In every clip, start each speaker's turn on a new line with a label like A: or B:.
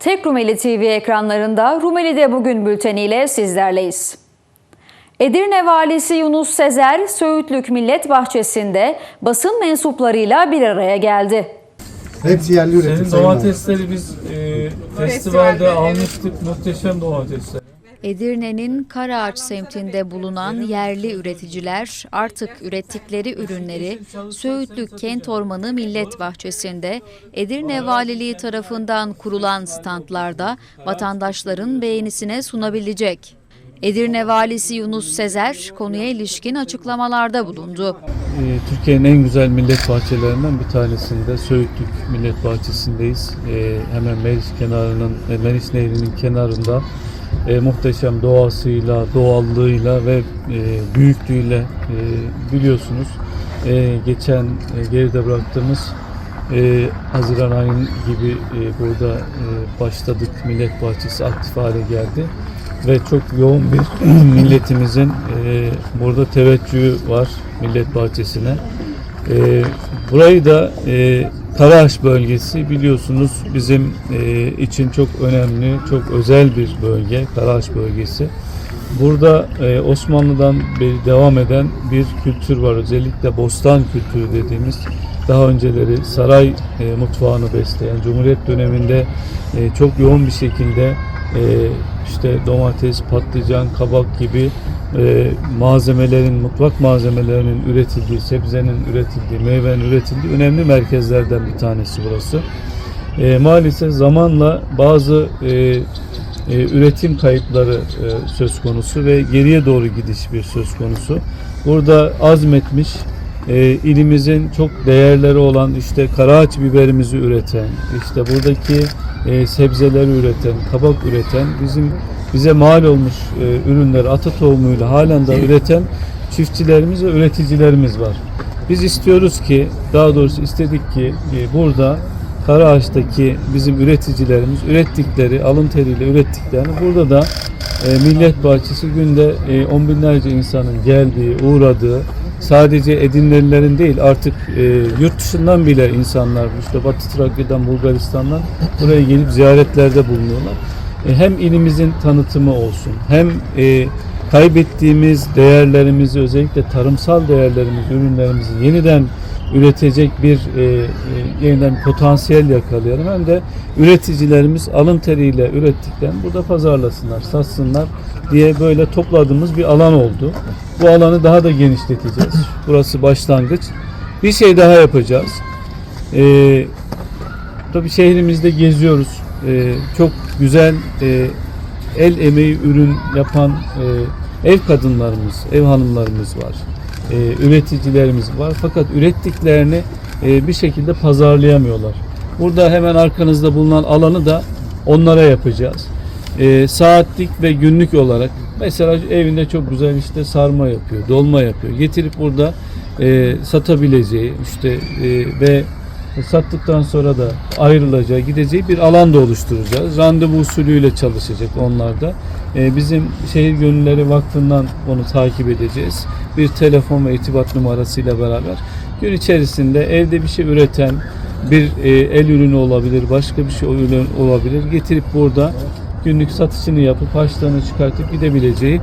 A: Tek Rumeli TV ekranlarında Rumeli'de bugün bülteniyle sizlerleyiz. Edirne Valisi Yunus Sezer, Söğütlük Millet Bahçesi'nde basın mensuplarıyla bir araya geldi.
B: Hepsi yerli üretim.
C: Senin domatesleri biz e, festivalde almıştık. Muhteşem domatesler.
D: Edirne'nin Karaağaç semtinde bulunan yerli üreticiler artık ürettikleri ürünleri Söğütlük Kent Ormanı Millet Bahçesi'nde Edirne Valiliği tarafından kurulan standlarda vatandaşların beğenisine sunabilecek. Edirne Valisi Yunus Sezer konuya ilişkin açıklamalarda bulundu.
C: E, Türkiye'nin en güzel millet bahçelerinden bir tanesinde Söğütlük Millet Bahçesi'ndeyiz. E, hemen Meriç kenarının, Meriç Nehri'nin kenarında e, muhteşem doğasıyla, doğallığıyla ve e, büyüklüğüyle e, biliyorsunuz. E, geçen e, geride bıraktığımız e, Haziran ayın gibi e, burada e, başladık. Millet Bahçesi aktif hale geldi. Ve çok yoğun bir milletimizin e, burada teveccühü var Millet Bahçesi'ne. E, burayı da e, Karaağaç bölgesi biliyorsunuz bizim e, için çok önemli, çok özel bir bölge Karaağaç bölgesi. Burada e, Osmanlı'dan beri devam eden bir kültür var. Özellikle bostan kültürü dediğimiz daha önceleri saray e, mutfağını besleyen, Cumhuriyet döneminde e, çok yoğun bir şekilde e, işte domates, patlıcan, kabak gibi e, malzemelerin, mutfak malzemelerinin üretildiği, sebzenin üretildiği, meyvenin üretildiği önemli merkezlerden bir tanesi burası. E, maalesef zamanla bazı e, e, üretim kayıpları e, söz konusu ve geriye doğru gidiş bir söz konusu. Burada azmetmiş e, ilimizin çok değerleri olan işte karaağaç biberimizi üreten, işte buradaki e, sebzeleri üreten, kabak üreten, bizim bize mal olmuş e, ürünleri ata tohumuyla halen de üreten çiftçilerimiz ve üreticilerimiz var. Biz istiyoruz ki, daha doğrusu istedik ki e, burada Karaağaç'taki bizim üreticilerimiz ürettikleri, alın teriyle ürettiklerini burada da e, Millet Bahçesi günde e, on binlerce insanın geldiği, uğradığı, sadece Edinlelilerin değil artık e, yurt dışından bile insanlar, işte Batı Trakya'dan, Bulgaristan'dan buraya gelip ziyaretlerde bulunuyorlar. E, hem ilimizin tanıtımı olsun, hem e, kaybettiğimiz değerlerimizi, özellikle tarımsal değerlerimizi, ürünlerimizi yeniden üretecek bir e, e, yeniden potansiyel yakalayalım. Hem de üreticilerimiz alın teriyle ürettiklerini burada pazarlasınlar, satsınlar diye böyle topladığımız bir alan oldu. Bu alanı daha da genişleteceğiz. Burası başlangıç. Bir şey daha yapacağız. E, tabii şehrimizde geziyoruz. E, çok güzel e, el emeği ürün yapan e, ev kadınlarımız, ev hanımlarımız var. E, üreticilerimiz var. Fakat ürettiklerini e, bir şekilde pazarlayamıyorlar. Burada hemen arkanızda bulunan alanı da onlara yapacağız. E, saatlik ve günlük olarak mesela evinde çok güzel işte sarma yapıyor, dolma yapıyor. Getirip burada e, satabileceği işte e, ve sattıktan sonra da ayrılacağı, gideceği bir alan da oluşturacağız. Randevu usulüyle çalışacak onlar da. Ee, bizim Şehir Gönülleri Vakfı'ndan onu takip edeceğiz. Bir telefon ve irtibat numarasıyla beraber gün içerisinde evde bir şey üreten bir e, el ürünü olabilir, başka bir şey olabilir. Getirip burada günlük satışını yapıp harçlarını çıkartıp gidebileceği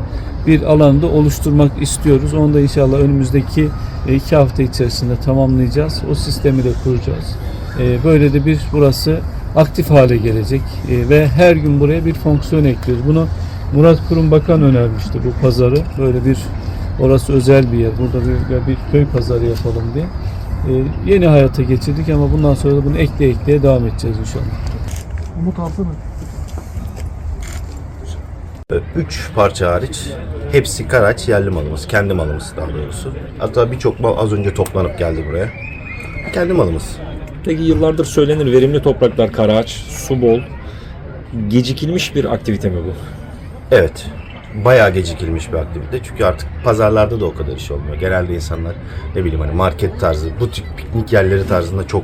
C: bir alanda oluşturmak istiyoruz. Onu da inşallah önümüzdeki e, iki hafta içerisinde tamamlayacağız. O sistemi de kuracağız. E, böyle de bir burası aktif hale gelecek e, ve her gün buraya bir fonksiyon ekliyoruz. Bunu Murat Kurum Bakan önermişti bu pazarı. Böyle bir orası özel bir yer. Burada bir, bir köy pazarı yapalım diye. Ee, yeni hayata geçirdik ama bundan sonra da bunu ekle ekleye devam edeceğiz inşallah.
B: Umut Altın'ın
E: 3 parça hariç hepsi Karaç yerli malımız. Kendi malımız daha doğrusu. Hatta birçok mal az önce toplanıp geldi buraya. Kendi malımız.
F: Peki yıllardır söylenir verimli topraklar Karaç, su bol. Gecikilmiş bir aktivite mi bu?
E: Evet. Bayağı gecikilmiş bir aktivite. Çünkü artık pazarlarda da o kadar iş olmuyor. Genelde insanlar ne bileyim hani market tarzı, butik, piknik yerleri tarzında çok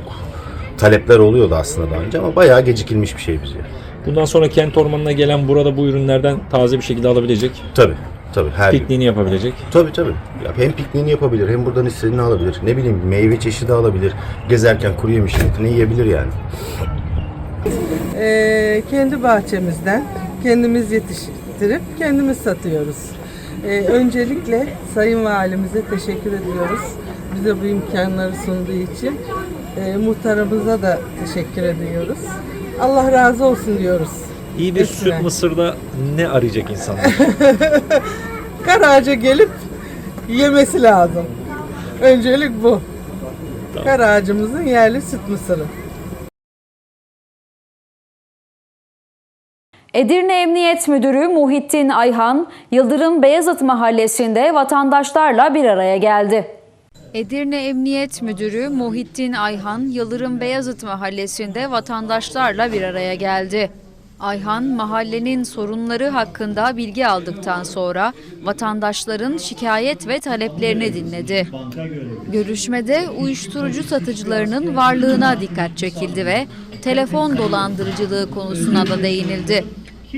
E: talepler oluyordu aslında daha önce ama bayağı gecikilmiş bir şey bize.
F: Bundan sonra kent ormanına gelen burada bu ürünlerden taze bir şekilde alabilecek,
E: Tabii. Tabii her gün.
F: pikniğini yapabilecek.
E: Tabii tabii. Ya hem pikniğini yapabilir hem buradan istediğini alabilir. Ne bileyim meyve çeşidi alabilir. Gezerken kuru yemişini yiyebilir yani.
G: Ee, kendi bahçemizden kendimiz yetiştirip kendimiz satıyoruz. Ee, öncelikle Sayın Valimize teşekkür ediyoruz. Bize bu imkanları sunduğu için. Ee, muhtarımıza da teşekkür ediyoruz. Allah razı olsun diyoruz.
F: İyi bir
G: Hepsine.
F: süt mısırda ne arayacak insanlar?
G: Karaağaç'a gelip yemesi lazım. Öncelik bu. Karaağacımızın yerli süt mısırı.
A: Edirne Emniyet Müdürü Muhittin Ayhan, Yıldırım Beyazıt Mahallesi'nde vatandaşlarla bir araya geldi.
D: Edirne Emniyet Müdürü Muhittin Ayhan, Yıldırım Beyazıt Mahallesi'nde vatandaşlarla bir araya geldi. Ayhan, mahallenin sorunları hakkında bilgi aldıktan sonra vatandaşların şikayet ve taleplerini dinledi. Görüşmede uyuşturucu satıcılarının varlığına dikkat çekildi ve telefon dolandırıcılığı konusuna da değinildi.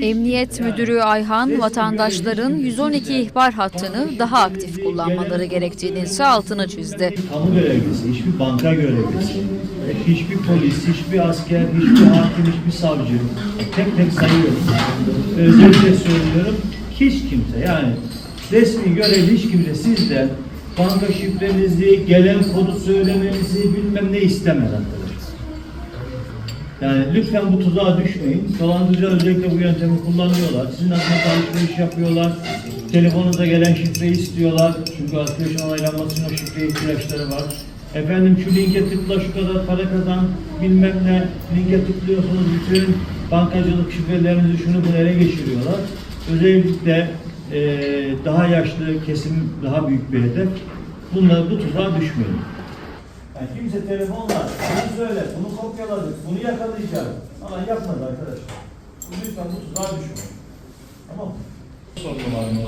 D: Emniyet Müdürü Ayhan, vatandaşların 112 ihbar hattını daha aktif kullanmaları gerektiğini ise altını çizdi.
H: kamu görevlisi, hiçbir banka görevlisi, hiçbir polis, hiçbir asker, hiçbir hakim, hiçbir savcı, tek tek sayıyorum. Özellikle söylüyorum, hiç kimse yani resmi görevli hiç kimse sizden banka şifrenizi, gelen kodu söylemenizi bilmem ne arkadaşlar. Yani lütfen bu tuzağa düşmeyin. Dolandırıcılar özellikle bu yöntemi kullanıyorlar. Sizin adınıza alışveriş yapıyorlar. Telefonunuza gelen şifreyi istiyorlar. Çünkü alışverişin onaylanması için o şifreye ihtiyaçları var. Efendim şu linke tıkla şu kadar para kazan bilmem ne linke tıklıyorsunuz bütün bankacılık şifrelerinizi şunu bunu ele geçiriyorlar. Özellikle eee, daha yaşlı kesim daha büyük bir hedef. Bunlar bu tuzağa düşmeyin. Yani kimse telefonla bunu söyle, bunu kopyaladık, bunu yakalayacağız. Ama yapmadı arkadaşlar. Lütfen bu tuzağa düşmeyin. Tamam mı? Sorunu var mı?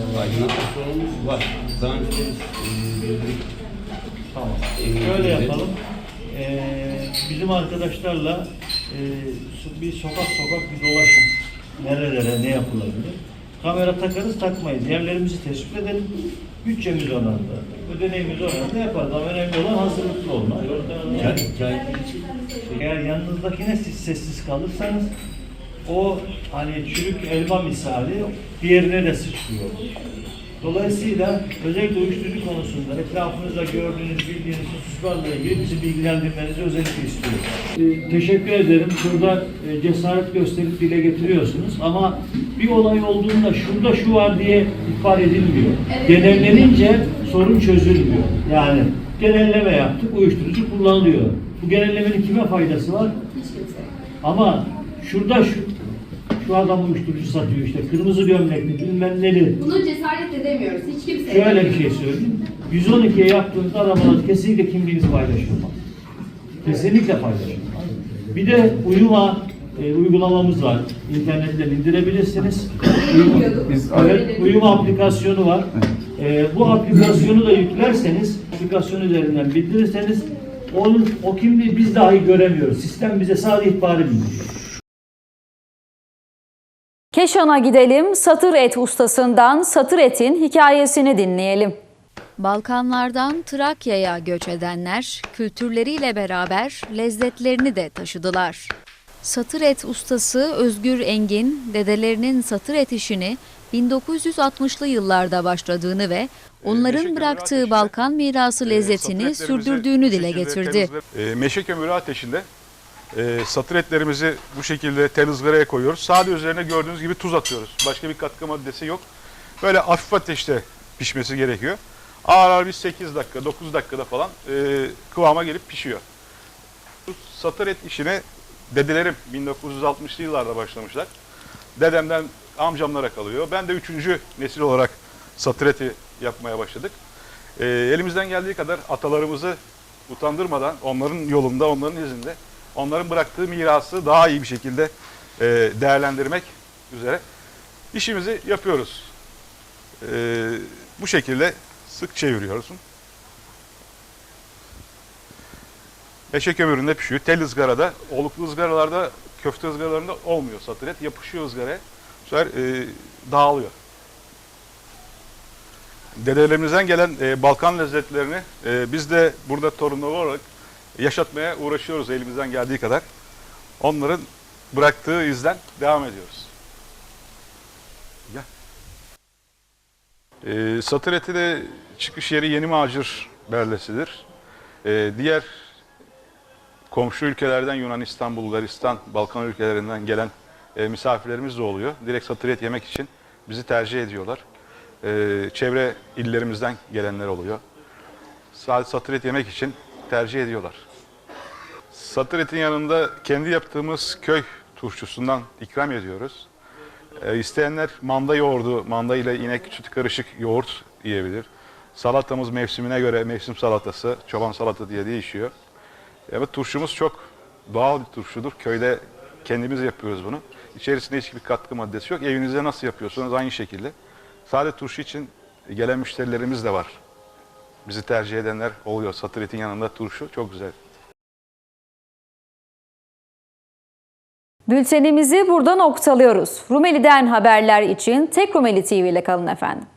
I: sorunumuz var. Daha önce bildik.
H: Tamam. Şöyle yapalım. Ee, bizim arkadaşlarla e, bir sokak sokak bir dolaşın. Nerelere ne yapılabilir? Kamera takarız takmayız. Yerlerimizi tespit edelim. Bütçemiz oranında. Ödeneğimiz oranında yaparız. Ama önemli olan hazırlıklı olmak.
I: Yani için
H: Eğer yanınızdakine siz sessiz kalırsanız o hani çürük elma misali diğerine de sıçrıyor. Dolayısıyla özellikle uyuşturucu konusunda etrafınızda gördüğünüz, bildiğiniz hususlarla ilgili bizi bilgilendirmenizi özellikle istiyoruz. Ee, teşekkür ederim. Burada e, cesaret gösterip dile getiriyorsunuz ama bir olay olduğunda şurada şu var diye ihbar edilmiyor. Genellenince sorun çözülmüyor. Yani genelleme yaptık, uyuşturucu kullanılıyor. Bu genellemenin kime faydası var? Ama şurada şu şu adam uyuşturucu satıyor işte kırmızı gömlekli bilmem neli.
J: Bunu cesaret edemiyoruz. Hiç kimse
H: Şöyle bir şey söyleyeyim. 112'ye yaptığınız aramalar kesinlikle kimliğiniz paylaşılmaz. Kesinlikle paylaşılmaz. Bir de uyuma e, uygulamamız var. İnternetten indirebilirsiniz. Uyuma, evet, uyuma aplikasyonu var. E, bu aplikasyonu da yüklerseniz, aplikasyon üzerinden bildirirseniz onun, o kimliği biz dahi göremiyoruz. Sistem bize sadece ihbarı bildiriyor.
A: Keşan'a gidelim, satır et ustasından satır etin hikayesini dinleyelim.
D: Balkanlardan Trakya'ya göç edenler kültürleriyle beraber lezzetlerini de taşıdılar. Satır et ustası Özgür Engin, dedelerinin satır et işini 1960'lı yıllarda başladığını ve onların bıraktığı Balkan mirası lezzetini sürdürdüğünü dile getirdi.
K: E, meşe kömürü ateşinde e, satır etlerimizi bu şekilde tel ızgaraya koyuyoruz. Sadece üzerine gördüğünüz gibi tuz atıyoruz. Başka bir katkı maddesi yok. Böyle hafif ateşte pişmesi gerekiyor. Ağır ağır bir 8 dakika, 9 dakikada falan e, kıvama gelip pişiyor. Satır et işine dedelerim 1960'lı yıllarda başlamışlar. Dedemden amcamlara kalıyor. Ben de üçüncü nesil olarak satır eti yapmaya başladık. E, elimizden geldiği kadar atalarımızı utandırmadan onların yolunda, onların izinde onların bıraktığı mirası daha iyi bir şekilde e, değerlendirmek üzere işimizi yapıyoruz. E, bu şekilde sık çeviriyorsun. Eşek kömüründe pişiyor. Tel ızgarada, oluklu ızgaralarda, köfte ızgaralarında olmuyor satır et. Yapışıyor ızgaraya. Bu sefer e, dağılıyor. Dedelerimizden gelen e, Balkan lezzetlerini e, biz de burada torunlar olarak yaşatmaya uğraşıyoruz elimizden geldiği kadar. Onların bıraktığı izden devam ediyoruz. Gel. Ee, satır eti de çıkış yeri Yeni Macir Berlesi'dir. Ee, diğer komşu ülkelerden Yunanistan, Bulgaristan, Balkan ülkelerinden gelen e, misafirlerimiz de oluyor. Direkt satır et yemek için bizi tercih ediyorlar. Ee, çevre illerimizden gelenler oluyor. Sadece satır et yemek için tercih ediyorlar. Satır etin yanında kendi yaptığımız köy turşusundan ikram ediyoruz. Ee, isteyenler manda yoğurdu, manda ile inek sütü karışık yoğurt yiyebilir. Salatamız mevsimine göre mevsim salatası, çoban salata diye değişiyor. Evet turşumuz çok doğal bir turşudur. Köyde kendimiz yapıyoruz bunu. İçerisinde hiçbir katkı maddesi yok. Evinizde nasıl yapıyorsunuz aynı şekilde. Sade turşu için gelen müşterilerimiz de var. Bizi tercih edenler oluyor. Satır etin yanında turşu çok güzel.
A: Bültenimizi burada noktalıyoruz. Rumeli'den haberler için tek Rumeli TV ile kalın efendim.